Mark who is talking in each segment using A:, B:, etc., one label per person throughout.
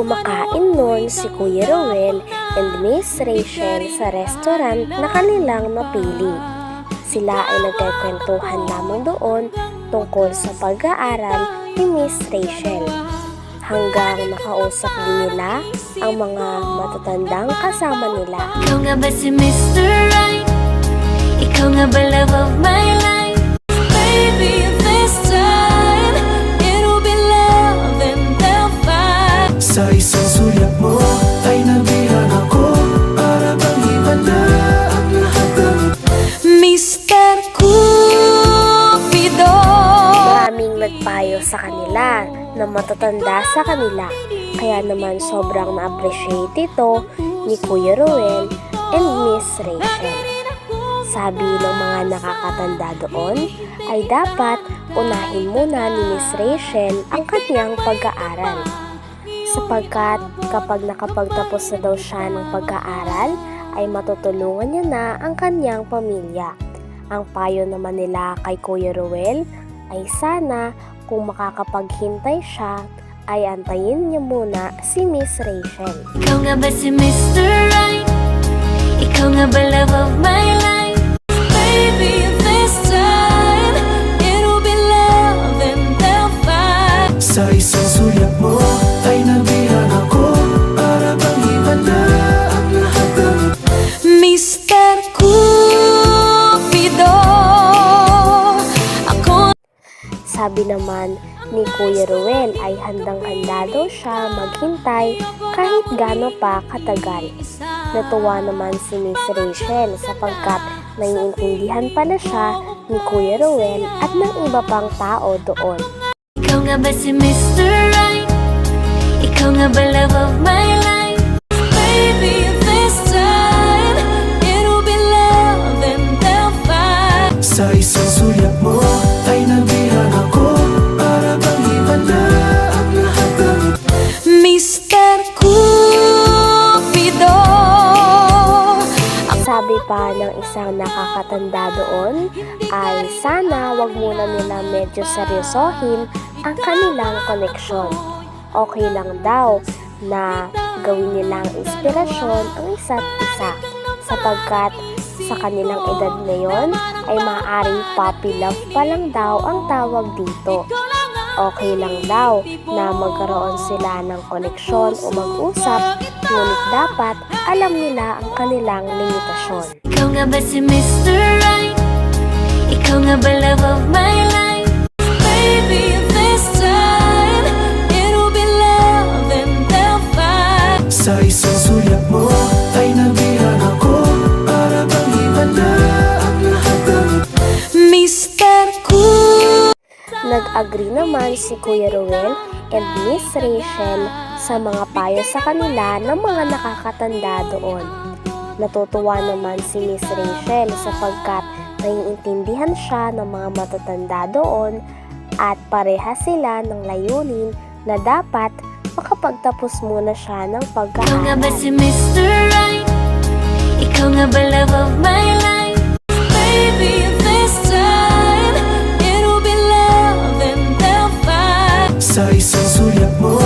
A: Kumakain noon si Kuya Ruel and Miss Rachel sa restaurant na kanilang napili. Sila ay nagkakwentuhan lamang doon tungkol sa pag-aaral ni Miss Rachel. Hanggang nakausap din nila ang mga matatandang kasama nila.
B: Ikaw nga ba si Mr. Right? Ikaw nga ba love of my life? Baby,
C: Sa isang sulyap mo ay nabihan ako Para bang iba na ang lahat ng
B: Mr. Cupido
A: Maraming nagpayo sa kanila na matatanda sa kanila. Kaya naman sobrang na-appreciate ito ni Kuya Ruel and Miss Rachel. Sabi ng mga nakakatanda doon ay dapat unahin muna ni Miss Rachel ang kanyang pag-aaral. Sapagkat kapag nakapagtapos na daw siya ng pag-aaral, ay matutulungan niya na ang kanyang pamilya. Ang payo naman nila kay Kuya Ruel ay sana kung makakapaghintay siya ay antayin niya muna si Miss Rachel.
B: Ikaw nga ba si Mr. Right? Ikaw nga ba love of my life? Baby, this time It'll be love and they'll fight
C: Sa isang sulyap mo
A: Sabi naman ni Kuya Ruel ay handang-handa daw siya maghintay kahit gaano pa katagal. Natuwa naman si Miss Rachel sapagkat naiintindihan pala siya ni Kuya Ruel at ng iba pang tao doon.
B: Ikaw nga ba si Mr. Right? Ikaw nga ba love of my life? Baby, this time It'll be love and they'll fight
C: Sa isang sulyap mo
A: nakakatanda doon ay sana wag muna nila medyo seryosohin ang kanilang koneksyon. Okay lang daw na gawin nilang inspirasyon ang isa't isa sapagkat sa kanilang edad ngayon ay maaaring puppy love pa lang daw ang tawag dito. Okay lang daw na magkaroon sila ng koneksyon o mag-usap, ngunit dapat alam nila ang kanilang limitasyon.
B: Ikaw nga ba si Mr. Right? Ikaw nga ba love of my life? Baby, this time It'll be love and they'll fight
C: Sa isang sulyap mo ay nabihan ako Para bang iba na ang lahat ng
B: Mr. Cool
A: Nag-agree naman si Kuya Ruel and Miss Rachel sa mga payo sa kanila ng mga nakakatanda doon. Natutuwa naman si Miss Rachel sapagkat naiintindihan siya ng mga matatanda doon at pareha sila ng layunin na dapat makapagtapos muna siya ng
B: Ikaw nga ba si Mr. Right? Ikaw nga ba love of my life? Baby, this time It'll be love and they'll fight
C: Sa isang sulyap mo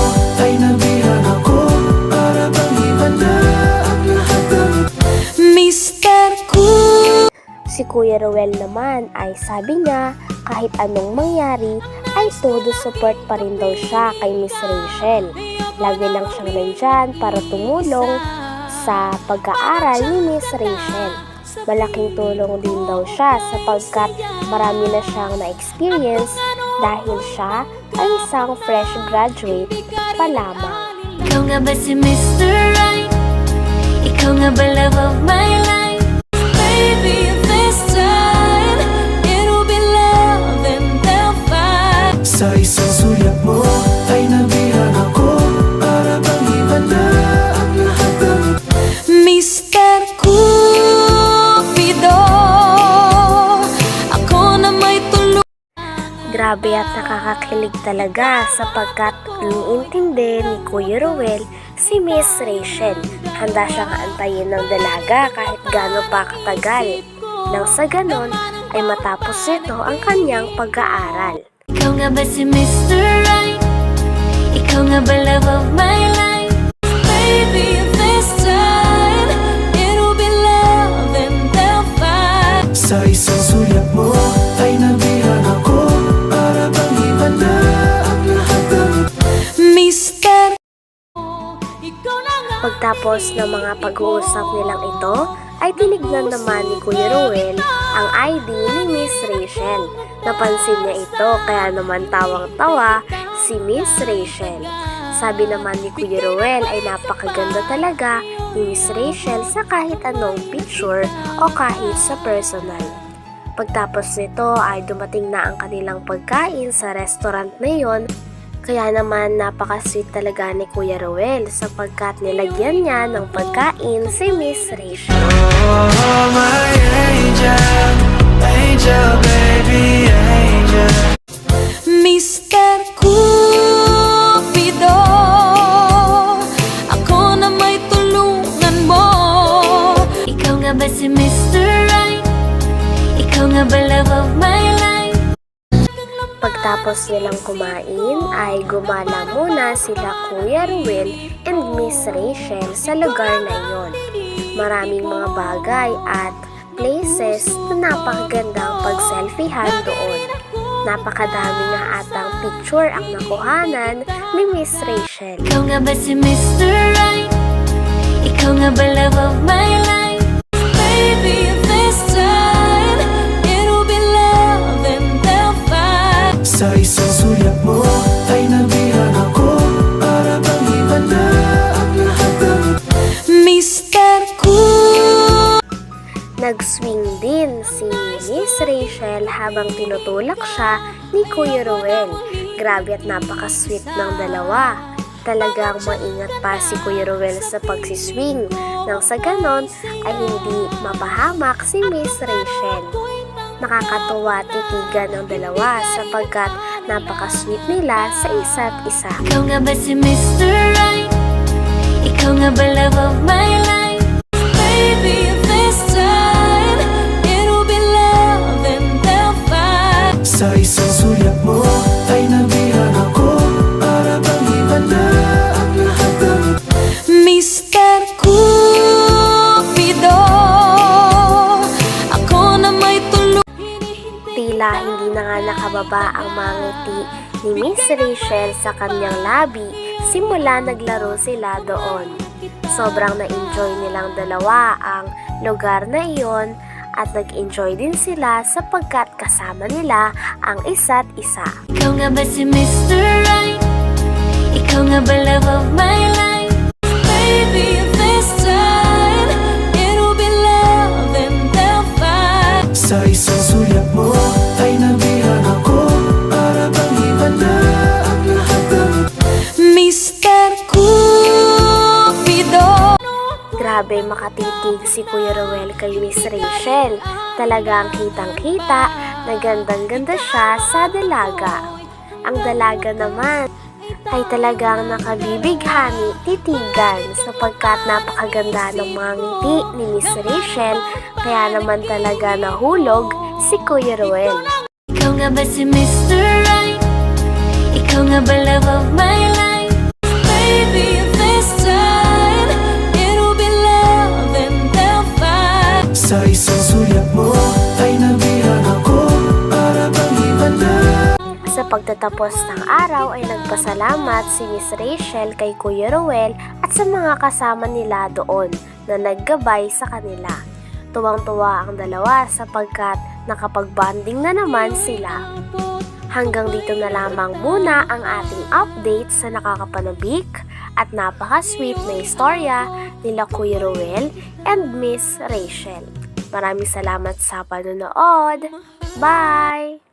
A: Kuya Ruel naman ay sabi niya kahit anong mangyari ay todo support pa rin daw siya kay Miss Rachel. Lagi lang siyang nandyan para tumulong sa pag-aaral ni Miss Rachel. Malaking tulong din daw siya sapagkat marami na siyang na-experience dahil siya ay isang fresh graduate pa lamang.
B: Ikaw nga ba si Mr. Right? Ikaw nga ba love of my life?
C: Sa isang sulyap mo ay nabihag ako Para bang iba na ang lahat ng
B: Mr. Cupido Ako na may tulong
A: Grabe at nakakakilig talaga sapagkat iniintindi ni Kuya Ruel si Miss Rachel. Handa siyang antayin ng dalaga kahit gaano pa katagal. Nang sa ganon ay matapos nito ang kanyang pag-aaral.
B: Ikaw nga ba si Mr. Right? Ikaw nga ba love of my life? Baby, this time It'll be love and they'll fight
C: Sa isang sulyap mo ay nabihag ako Para bang iba na ang lahat ng
B: nga
A: Pagtapos ng mga pag-uusap nilang ito, ay tinignan naman ni Kuya Ruel ang ID ni Miss Rachel. Napansin niya ito kaya naman tawang-tawa si Miss Rachel. Sabi naman ni Kuya Ruel ay napakaganda talaga ni Miss Rachel sa kahit anong picture o kahit sa personal. Pagtapos nito ay dumating na ang kanilang pagkain sa restaurant na yon kaya naman napaka-sweet talaga ni Kuya Ruel sapagkat nilagyan niya ng pagkain si Miss Rachel.
C: Oh, my angel, angel, baby, angel
B: Mr. Cupido Ako na may tulungan mo Ikaw nga ba si Mr. Right? Ikaw nga ba love of my?
A: Pagtapos nilang kumain ay gumala muna sila Kuya Ruel and Miss Rachel sa lugar na iyon. Maraming mga bagay at places na napakagandang pag-selfiehan doon. Napakadami nga atang picture ang nakuhanan ni Miss Rachel.
B: Ikaw nga ba si Mr. Right? Ikaw nga ba love of my life?
A: Rachel habang tinutulak siya ni Kuya Ruel. Grabe at napaka-sweet ng dalawa. Talagang maingat pa si Kuya Ruel sa pagsiswing. Nang sa ganon ay hindi mapahamak si Miss Rachel. Nakakatuwa titigan ng dalawa sapagkat napaka-sweet nila sa isa't isa.
B: Ikaw nga ba si Mr. Right? Ikaw nga ba love of my life? Baby,
C: Sa isang sulyap mo ay nabihag ako Para bang iba na ang lahat ng
B: Mr. Cupido Ako na may tulong
A: Tila hindi na nga nakababa ang mga ngiti ni Miss Rachel sa kanyang labi simula naglaro sila doon. Sobrang na-enjoy nilang dalawa ang lugar na iyon at nag-enjoy din sila sapagkat kasama nila ang isa't isa.
B: Ikaw nga ba si Mr. Right? Ikaw nga ba love of my life? Baby, this time It'll be love and they'll fight
C: Sa isang sulyap mo
A: Makatitig si Kuya Rowel kay Miss Rachel. Talagang kitang-kita na gandang-ganda siya sa dalaga. Ang dalaga naman ay talagang nakabibighani titigan sapagkat napakaganda ng mga ngiti ni Miss Rachel kaya naman talaga nahulog si Kuya Rowel.
B: Ikaw nga ba si Mr. Right? Ikaw nga ba love of my life? Baby,
C: Sa isang sulyap mo ay nabihag ako Para bang iba na
A: Sa pagtatapos ng araw ay nagpasalamat si Miss Rachel kay Kuya Rowel at sa mga kasama nila doon na naggabay sa kanila. Tuwang-tuwa ang dalawa sapagkat nakapag-bonding na naman sila. Hanggang dito na lamang muna ang ating update sa nakakapanabik at napaka-sweet na istorya nila Kuya Rowel and Miss Rachel. Maraming salamat sa panonood. Bye!